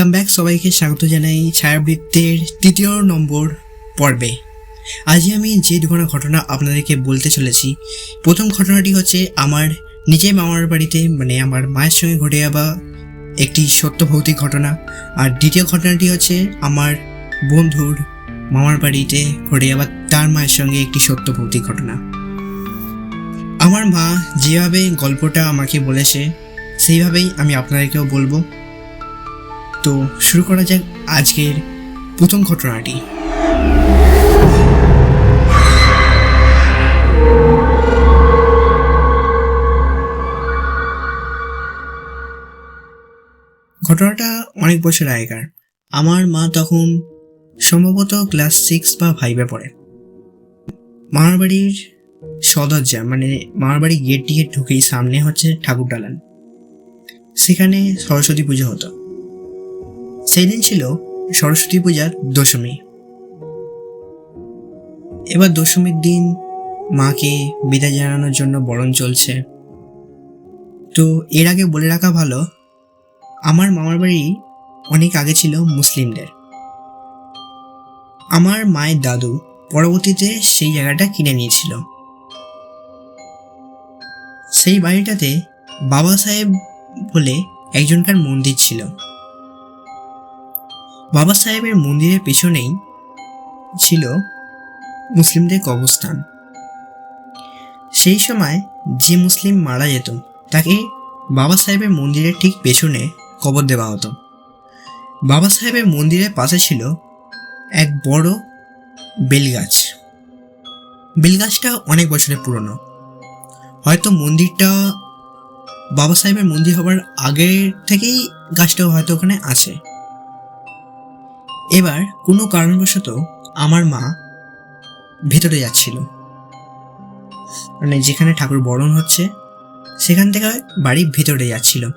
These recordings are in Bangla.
ওয়েলকাম ব্যাক সবাইকে, স্বাগত জানাই ছায়াবৃত্তের তৃতীয় নম্বর পর্বে। আজই আমি যে দুখানা ঘটনা আপনাদেরকে বলতে চলেছি, প্রথম ঘটনাটি হচ্ছে আমার নিজের মামার বাড়িতে মানে আমার মায়ের সঙ্গে ঘটে যাওয়া একটি সত্য ভৌতিক ঘটনা। আর দ্বিতীয় ঘটনাটি হচ্ছে আমার বন্ধুর মামার বাড়িতে ঘটে যাওয়া তার মায়ের সঙ্গে একটি সত্য ভৌতিক ঘটনা। আমার মা যেভাবে গল্পটা আমাকে বলেছে, সেইভাবেই আমি আপনাদেরকেও বলব। তো শুরু করা যাক আজকের প্রথম ঘটনাটি। ঘটনাটা অনেক বছর আগেকার। আমার মা তখন সম্ভবত ক্লাস সিক্স বা ফাইভে পড়ে। মামার বাড়ির সদরজা মানে মামার বাড়ির গেট দিয়ে ঢুকেই সামনে হচ্ছে ঠাকুর ডালান সেখানে সরস্বতী পুজো হতো। সেই দিন ছিল সরস্বতী পূজার দশমী। এবার দশমীর দিন মাকে বিদায় জানানোর জন্য বরণ চলছে। তো এর আগে বলে রাখা ভালো, আমার মামার বাড়ি অনেক আগে ছিল মুসলিমদের। আমার মায়ের দাদু পরবর্তীতে সেই জায়গাটা কিনে নিয়েছিল। সেই বাড়িটাতে বাবা সাহেব বলে একজনকার মন্দির ছিল। বাবা সাহেবের মন্দিরের পেছনেই ছিল মুসলিমদের কবরস্থান। সেই সময় যে মুসলিম মারা যেত, তাকে বাবা সাহেবের মন্দিরের ঠিক পেছনে কবর দেওয়া হতো। বাবা সাহেবের মন্দিরের পাশে ছিল এক বড় বেলগাছ। বেলগাছটা অনেক বছরের পুরনো। হয়তো মন্দিরটা বাবা সাহেবের মন্দির হবার আগের থেকেই গাছটা হয়তো ওখানে আছে। এবার কোনো কারণবশত আমার মা ভেতরে যাচ্ছিল। মানে যেখানে ঠাকুর বরণ হচ্ছে, সেখান থেকে বাড়ির ভেতরে যাচ্ছিল।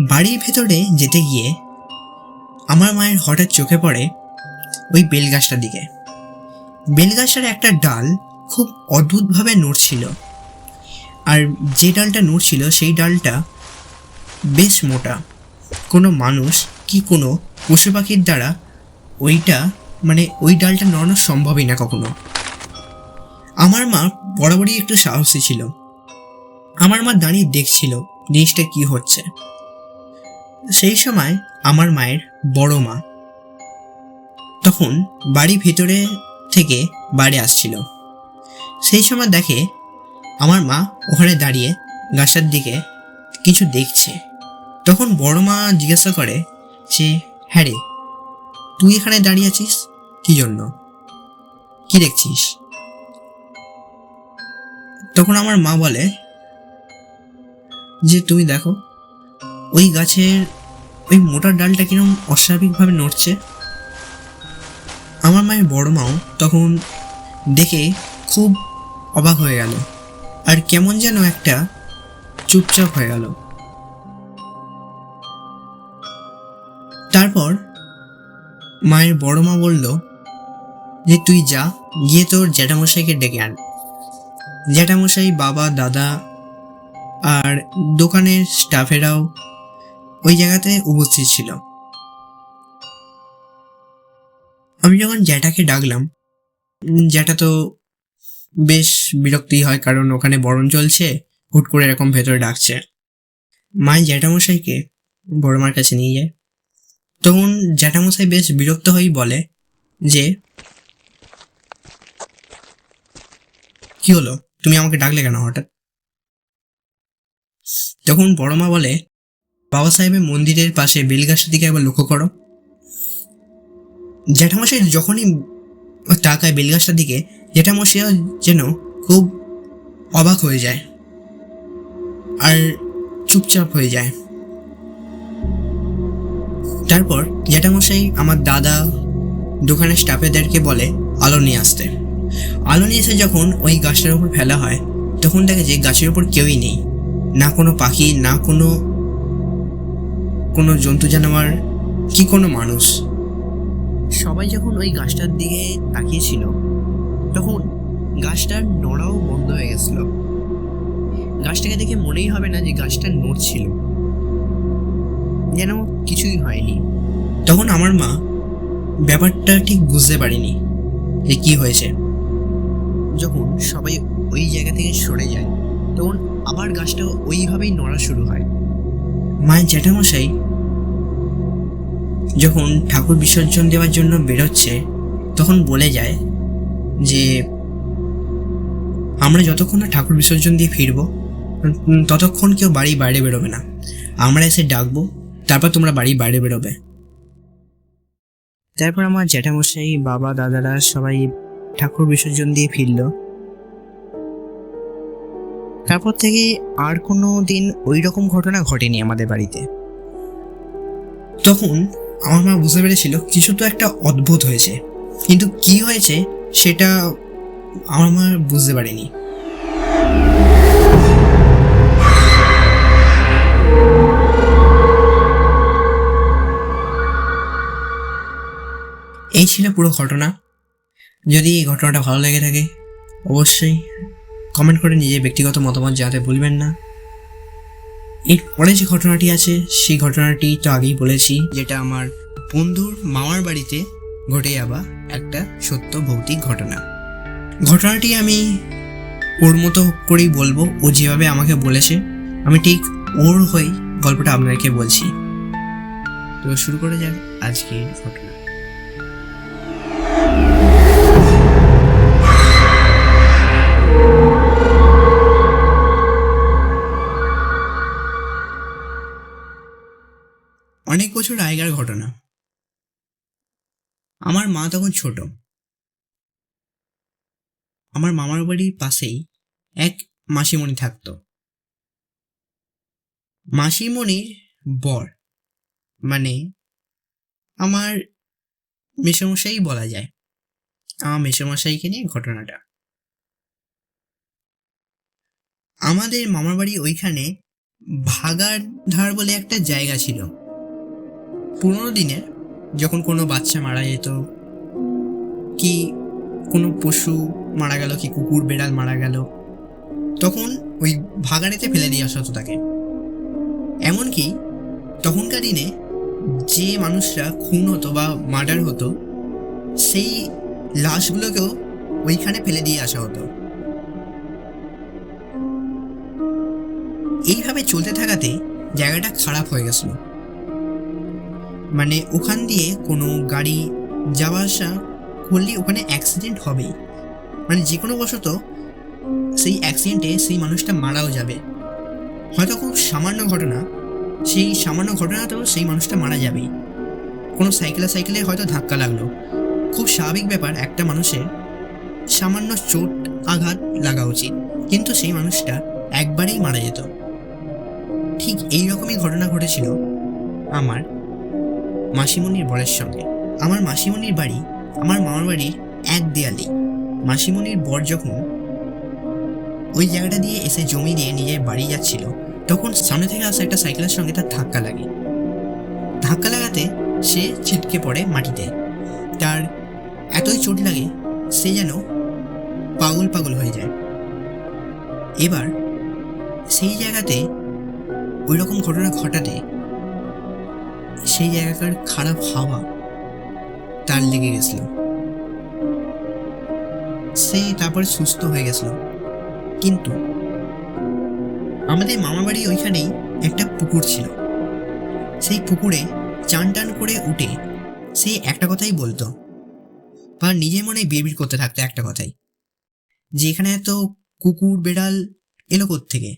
বাড়ির ভেতরে যেতে গিয়ে আমার মায়ের হঠাৎ চোখে পড়ে ওই বেলগাছটার দিকে। বেলগাছটার একটা ডাল খুব অদ্ভুতভাবে নড়ছিল। আর যে ডালটা নড়ছিল, সেই ডালটা বেশ মোটা। কোনো মানুষ কি কোনো পশু পাখির দ্বারা ওইটা মানে ওই ডালটা নড়ানো সম্ভবই না কখনো। আমার মা বরাবরই একটু সাহসী ছিল। আমার মা দাঁড়িয়ে দেখছিল জিনিসটা কি হচ্ছে। সেই সময় আমার মায়ের বড় মা তখন বাড়ি ভেতরে থেকে বাইরে আসছিল। সেই সময় দেখে আমার মা ওখানে দাঁড়িয়ে গাছটার দিকে কিছু দেখছে। তখন বড় মা জিজ্ঞাসা করে যে হ্যাঁ রে তুই এখানে দাঁড়িয়ে আছিস? কি জন্য? কি দেখছিস? তখন আমার মা বলে, যে তুমি দেখো, ওই গাছের, ওই মোটা ডালটা কিরম অস্বাভাবিকভাবে নড়ছে। আমার মায়ের বড় মাও তখন দেখে খুব অবাক হয়ে গেল, আর কেমন যেন একটা চুপচাপ হয়ে গেল। তারপর মায়ের বড় মা বলল, যে তুই যা, গিয়ে তোর জ্যাঠামশাইকে ডেকে আন। জ্যাঠামশাই বাবা, দাদা আর দোকানের স্টাফেরাও ওই জায়গাতে উপস্থিত ছিল। আমি যখন জ্যাঠাকে ডাকলাম, জ্যাঠা তো বেশ বিরক্তি হয়, কারণ ওখানে বরণ চলছে, হুট করে এরকম ভেতরে ডাকছে। মায়ের জ্যাঠামশাইকে বড় মার কাছে নিয়ে যায়। তখন জ্যাঠামশাই বেশ বিরক্ত হয়েই বলে যে, কি হলো? তুমি আমাকে ডাকলে কেন হঠাৎ? তখন বড় মা বলে, বাবা সাহেবের মন্দিরের পাশে বেলগাছটার দিকে একবার লক্ষ্য করো। জ্যাঠামশাই যখনই তাকায় বেলগাছটার দিকে, জ্যাঠামশাইও যেন খুব অবাক হয়ে যায় আর চুপচাপ হয়ে যায়। তারপর জ্যাঠামশাই আমার দাদা দোকানের স্টাফেদেরকে বলে, আলো নিয়ে আসতে। আলো নিয়ে এসে যখন ওই গাছটার উপর ফেলা হয়, তখন দেখে যে গাছের উপর কেউই নেই। না কোনো পাখি, না কোনো কোনো জন্তু জানোয়ার, কি কোনো মানুষ। সবাই যখন ওই গাছটার দিকে তাকিয়েছিল, তখন গাছটার নড়াও বন্ধ হয়ে গেছিল। গাছটাকে দেখে মনেই হবে না যে গাছটা নড়ছিল। যেন কিছুই হয়নি। তখন আমার মা ব্যাপারটা ঠিক বুঝতে পারিনি যে কি হয়েছে। যখন সবাই ওই জায়গা থেকে সরে যায়, তখন আবার গাছটা ওইভাবেই নড়া শুরু হয়। মায়ের জ্যাঠামশাই যখন ঠাকুর বিসর্জন দেওয়ার জন্য বেরোচ্ছে, তখন বলে যায় যে, আমরা যতক্ষণ না ঠাকুর বিসর্জন দিয়ে ফিরবো ততক্ষণ কেউ বাড়ি বাইরে বেরোবে না। আমরা এসে ডাকবো তারপর তোমরা বাড়ি বাইরে বেরোবে। তারপর আমার জ্যাঠামশাই বাবা দাদারা সবাই ঠাকুর বিসর্জন দিয়ে ফিরল। তারপর থেকে আর কোনো দিন ওই রকম ঘটনা ঘটেনি আমাদের বাড়িতে। তখন আমার মা বুঝতে পেরেছিল কিছু তো একটা অদ্ভুত হয়েছে। কিন্তু কি হয়েছে সেটা আমার মা বুঝতে পারেনি। এই ছিল পুরো ঘটনা। যদি এই ঘটনাটা ভালো লেগে থাকে, অবশ্যই কমেন্ট করে নিজের ব্যক্তিগত মতামত জানাতে ভুলবেন না। এর পরে যে ঘটনাটি আছে, সেই ঘটনাটি তো আগেই বলেছি, যেটা আমার বন্ধুর মামার বাড়িতে ঘটে যাওয়া একটা সত্য ভৌতিক ঘটনা। ঘটনাটি আমি ওর মতো করেই বলব, ও যেভাবে আমাকে বলেছে, আমি ঠিক ওর হয়ে গল্পটা আপনাকে বলছি। তো শুরু করে যাক আজকের ঘটনা। বছর আগেকার ঘটনা। আমার মা তখন ছোট। আমার মামার বাড়ির পাশেই এক মাসিমণি থাকতো। মাসিমণির বর মানে আমার মেসমশাই বলা যায়। আমার মেসমশাইকে নিয়ে ঘটনাটা। আমাদের মামার বাড়ি ওইখানে ভাগার ধার বলে একটা জায়গা ছিল। পুরোনো দিনে যখন কোনো বাচ্চা মারা যেত, কি কোনো পশু মারা গেল, কি কুকুর, বেড়াল মারা গেল, তখন ওই ভাগাড়েতে ফেলে দিয়ে আসা হতো তাকে। এমনকি তখনকার দিনে যে মানুষরা খুন হতো বা মার্ডার হতো, সেই লাশগুলোকেও ওইখানে ফেলে দিয়ে আসা হতো। এইভাবে চলতে থাকাতে জায়গাটা খারাপ হয়ে গেছিল। মানে ওখান দিয়ে কোনো গাড়ি যাওয়া আসা করলে ওখানে অ্যাক্সিডেন্ট হবেই। মানে যে কোনো বশত সেই অ্যাক্সিডেন্টে সেই মানুষটা মারাও যাবে। হয়তো খুব সামান্য ঘটনা, সেই সামান্য ঘটনাতেও সেই মানুষটা মারা যাবেই। কোনো সাইকেলে সাইকেলে হয়তো ধাক্কা লাগল। খুব স্বাভাবিক ব্যাপার, একটা মানুষের সামান্য চোট আঘাত লাগা উচিত। কিন্তু সেই মানুষটা একবারেই মারা যেত। ঠিক এই রকমই ঘটনা ঘটেছিল আমার মাসিমণির বরের সঙ্গে। আমার মাসিমণির বাড়ি, আমার মামার বাড়ির এক দেয়ালে মাসিমণির বর যখন ওই জায়গাটা দিয়ে এসে জমি দিয়ে নিজের বাড়ি যাচ্ছিল, তখন সামনে থেকে আসা একটা সাইকেলের সঙ্গে তার ধাক্কা লাগে। ধাক্কা লাগাতে সে ছিটকে পড়ে মাটিতে। তার এতই চোট লাগে, সে যেন পাগল পাগল হয়ে যায়। এবার সেই জায়গাতে ওই রকম ঘটনা ঘটাতে সেই জায়গাকার খারাপ হাওয়া তার লেগে গেছিল। সে তারপরে সুস্থ হয়ে গেছিল। কিন্তু আমাদের মামা বাড়ি ওইখানেই একটা পুকুর ছিল। সেই পুকুরে চান টান করে উঠে সে একটা কথাই বলতো। বা নিজের মনে বিড়বিড় করতে থাকতো একটা কথাই। যে এখানে এত কুকুর, বেড়াল এলো থেকে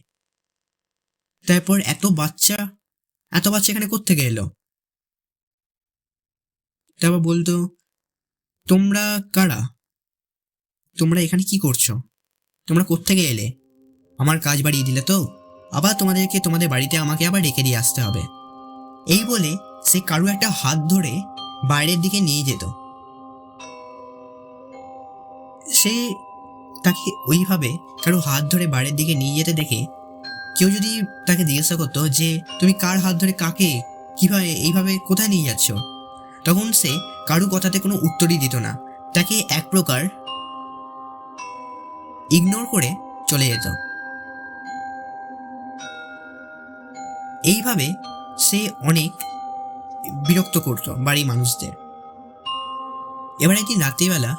তারপর এত বাচ্চা এত বাচ্চা এখানে থেকে এলো? তারপর বলতো, তোমরা কারা? তোমরা এখানে কি করছ? তোমরা কোত্থেকে এলে? আমার কাজ বাড়িয়ে দিলে তো? আবার তোমাদেরকে তোমাদের বাড়িতে আমাকে আবার ডেকে দিয়ে আসতে হবে। এই বলে সে কারও একটা হাত ধরে বাইরের দিকে নিয়ে যেত। সে তাকে ওইভাবে কারও হাত ধরে বাইরের দিকে নিয়ে যেতে দেখে কেউ যদি তাকে জিজ্ঞাসা করতো যে, তুমি কার হাত ধরে কাকে? কীভাবে, এইভাবে কোথায় নিয়ে যাচ্ছ? তখন সে কারও কথাতে কোনো উত্তরই দিত না। তাকে এক প্রকার ইগনোর করে চলে যেত। এইভাবে সে অনেক বিরক্ত করতো বাড়ির মানুষদের। এবার একদিন রাত্রিবেলা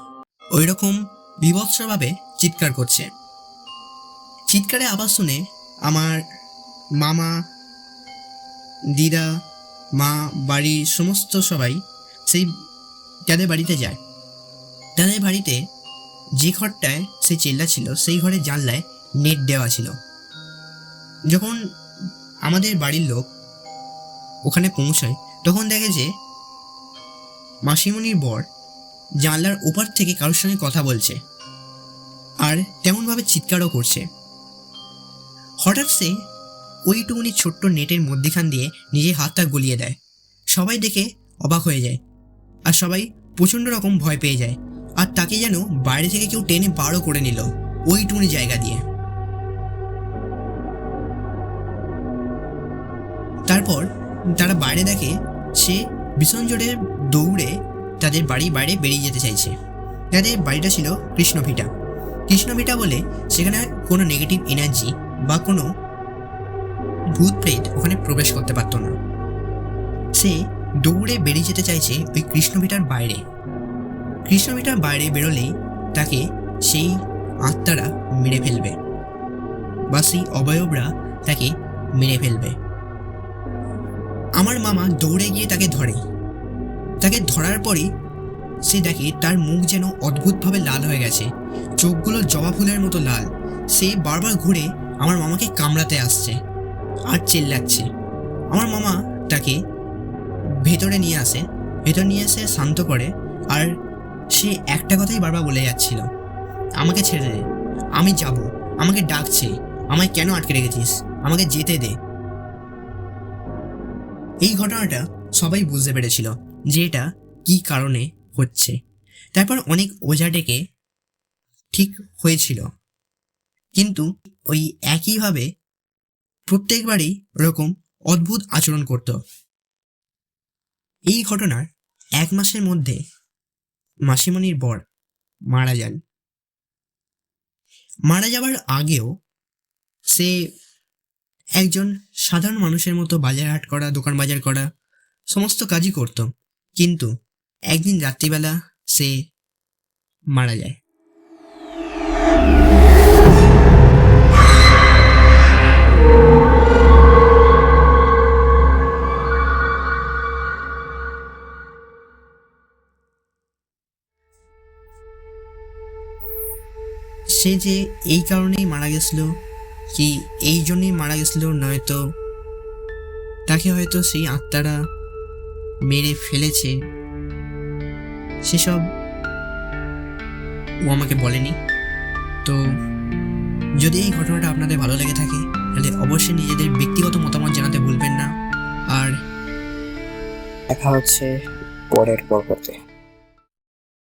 ওই রকম বিভৎসভাবে চিৎকার করছে। চিৎকারে আবার শুনে আমার মামা, দিদা, মা, বাড়ির সমস্ত সবাই সেই যাদের বাড়িতে যায়, তাদের বাড়িতে যে ঘরটায় সে চেল্লা ছিল, সেই ঘরে জানলায় নেট দেওয়া ছিল। যখন আমাদের বাড়ির লোক ওখানে পৌঁছায়, তখন দেখে যে মাসিমণির বর জানলার ওপার থেকে কারোর সঙ্গে কথা বলছে আর তেমনভাবে চিৎকারও করছে। হঠাৎ সে ওইটুকুনি ছোট্ট নেটের মধ্যেখান দিয়ে নিজের হাতটা গলিয়ে দেয়। সবাই দেখে অবাক হয়ে যায়। আর সবাই প্রচণ্ড রকম ভয় পেয়ে যায়। আর তাকে যেন বাইরে থেকে কেউ টেনে বারো করে নিল ওইটুকুনি জায়গা দিয়ে। তারপর তারা বাইরে দেখে সে ভীষণ জোরে দৌড়ে তাদের বাড়ি বাইরে বেরিয়ে যেতে চাইছে। তাদের বাড়িটা ছিল কৃষ্ণভিটা কৃষ্ণভিটা বলে সেখানে কোনো নেগেটিভ এনার্জি বা কোনো ভূত প্রেত ওখানে প্রবেশ করতে পারতো না। সে দৌড়ে বেরিয়ে যেতে চাইছে ওই কৃষ্ণভিটার বাইরে। কৃষ্ণভিটার বাইরে বেরোলেই তাকে সেই আত্মারা মেরে ফেলবে বা সেই অবয়বরা তাকে মেরে ফেলবে। আমার মামা দৌড়ে গিয়ে তাকে ধরে। তাকে ধরার পরই সে দেখে তার মুখ যেন অদ্ভুতভাবে লাল হয়ে গেছে। চোখগুলো জবা ফুলের মতো লাল। সে বারবার ঘুরে আমার মামাকে কামড়াতে আসছে। আর চেল্লাচ্ছে। আমার মামা তাকে ভেতরে নিয়ে আসে, ভেতর নিয়ে এসে শান্ত করে, আর সে একটা কথাই বারবার বলে যাচ্ছিল, আমাকে ছেড়ে দে, আমি যাব, আমাকে ডাকছে, আমায় কেন আটকে রেখেছিস, আমাকে যেতে দে। এই ঘটনাটা সবাই বুঝতে পেরেছিল যে এটা কি কারণে হচ্ছে। তারপর অনেক ওঝা ডেকে ঠিক হয়েছিল। কিন্তু ওই একইভাবে প্রত্যেকবারই ওরকম অদ্ভুত আচরণ করত। এই ঘটনার এক মাসের মধ্যে মাসিমণির বর মারা যান। মারা যাওয়ার আগেও সে একজন সাধারণ মানুষের মতো বাজার হাট করা, দোকান বাজার করা, সমস্ত কাজই করত। কিন্তু একদিন রাত্রিবেলা সে মারা যায়। সে যে এই কারণেই মারা গেছিল, কি এই জন্যই মারা গেছিল নয়তো তাকে হয়তো সেই আত্মারা মেরে ফেলেছে। সেসব ও আমাকে বলেনি। তো যদি এই ঘটনাটা আপনাদের ভালো লেগে থাকে, তাহলে অবশ্যই নিজেদের ব্যক্তিগত মতামত জানাতে ভুলবেন না। আর দেখা হচ্ছে পরের পর্বতে।